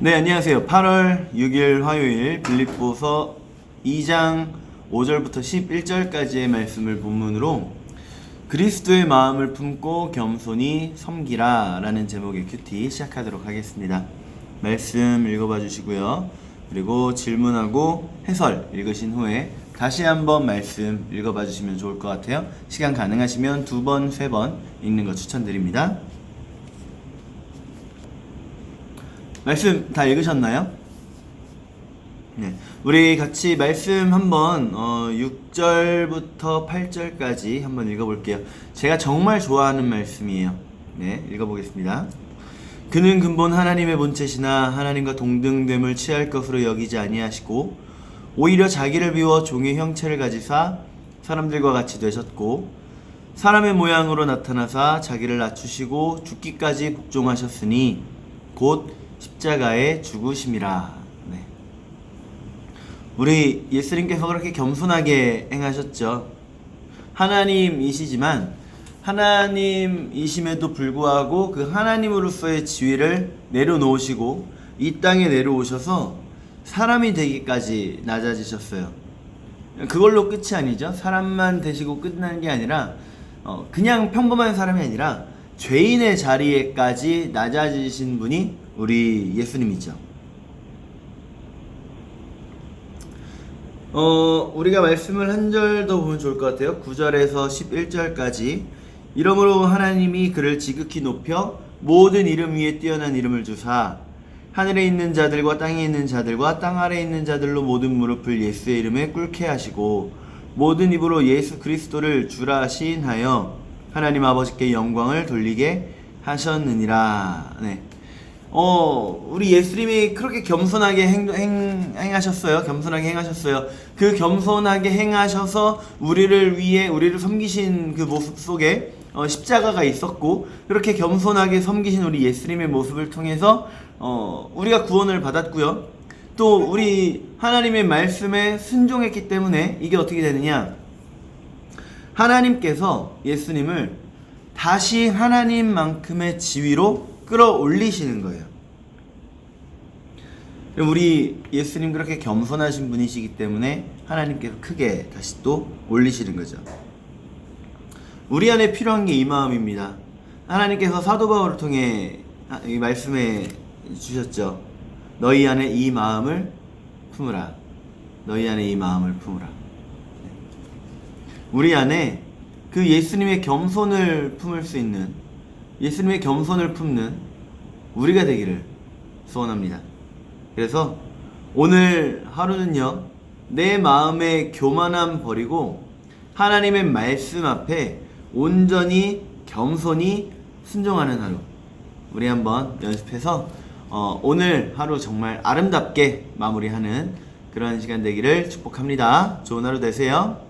네, 안녕하세요. 8월 6일 화요일 빌립보서 2장 5절부터 11절까지의 말씀을 본문으로 그리스도의 마음을 품고 겸손히 섬기라 라는 제목의 큐티 시작하도록 하겠습니다. 말씀 읽어봐 주시고요. 그리고 질문하고 해설 읽으신 후에 다시 한번 말씀 읽어봐 주시면 좋을 것 같아요. 시간 가능하시면 두 번, 세 번 읽는 거 추천드립니다. 말씀 다 읽으셨나요? 네. 우리 같이 말씀 한번 어, 6절부터 8절까지 한번 읽어볼게요. 제가 정말 좋아하는 말씀이에요. 네, 읽어보겠습니다. 그는 근본 하나님의 본체시나 하나님과 동등됨을 취할 것으로 여기지 아니하시고 오히려 자기를 비워 종의 형체를 가지사 사람들과 같이 되셨고 사람의 모양으로 나타나사 자기를 낮추시고 죽기까지 복종하셨으니 곧 십자가에 죽으심이라. 네. 우리 예수님께서 그렇게 겸손하게 행하셨죠. 하나님이시지만 하나님이심에도 불구하고 그 하나님으로서의 지위를 내려놓으시고 이 땅에 내려오셔서 사람이 되기까지 낮아지셨어요. 그걸로 끝이 아니죠. 사람만 되시고 끝나는 게 아니라 어, 그냥 평범한 사람이 아니라 죄인의 자리에까지 낮아지신 분이 우리 예수님이죠. 어, 우리가 말씀을 한 절 더 보면 좋을 것 같아요. 9절에서 11절까지. 이러므로 하나님이 그를 지극히 높여 모든 이름 위에 뛰어난 이름을 주사 하늘에 있는 자들과 땅에 있는 자들과 땅 아래에 있는 자들로 모든 무릎을 예수의 이름에 꿇게 하시고 모든 입으로 예수 그리스도를 주라 시인하여 하나님 아버지께 영광을 돌리게 하셨느니라. 네. 어, 우리 예수님이 그렇게 겸손하게 행, 행, 행하셨어요. 겸손하게 행하셨어요. 그 겸손하게 행하셔서 우리를 위해 우리를 섬기신 그 모습 속에 어, 십자가가 있었고 그렇게 겸손하게 섬기신 우리 예수님의 모습을 통해서 어, 우리가 구원을 받았고요. 또 우리 하나님의 말씀에 순종했기 때문에 이게 어떻게 되느냐? 하나님께서 예수님을 다시 하나님만큼의 지위로 끌어올리시는 거예요. 우리 예수님 그렇게 겸손하신 분이시기 때문에 하나님께서 크게 다시 또 올리시는 거죠. 우리 안에 필요한 게 이 마음입니다. 하나님께서 사도 바울을 통해 이 말씀해 주셨죠. 너희 안에 이 마음을 품으라. 너희 안에 이 마음을 품으라. 우리 안에 그 예수님의 겸손을 품을 수 있는 예수님의 겸손을 품는 우리가 되기를 소원합니다. 그래서 오늘 하루는요, 내 마음의 교만함 버리고 하나님의 말씀 앞에 온전히 겸손히 순종하는 하루. 우리 한번 연습해서 어, 오늘 하루 정말 아름답게 마무리하는 그런 시간 되기를 축복합니다. 좋은 하루 되세요.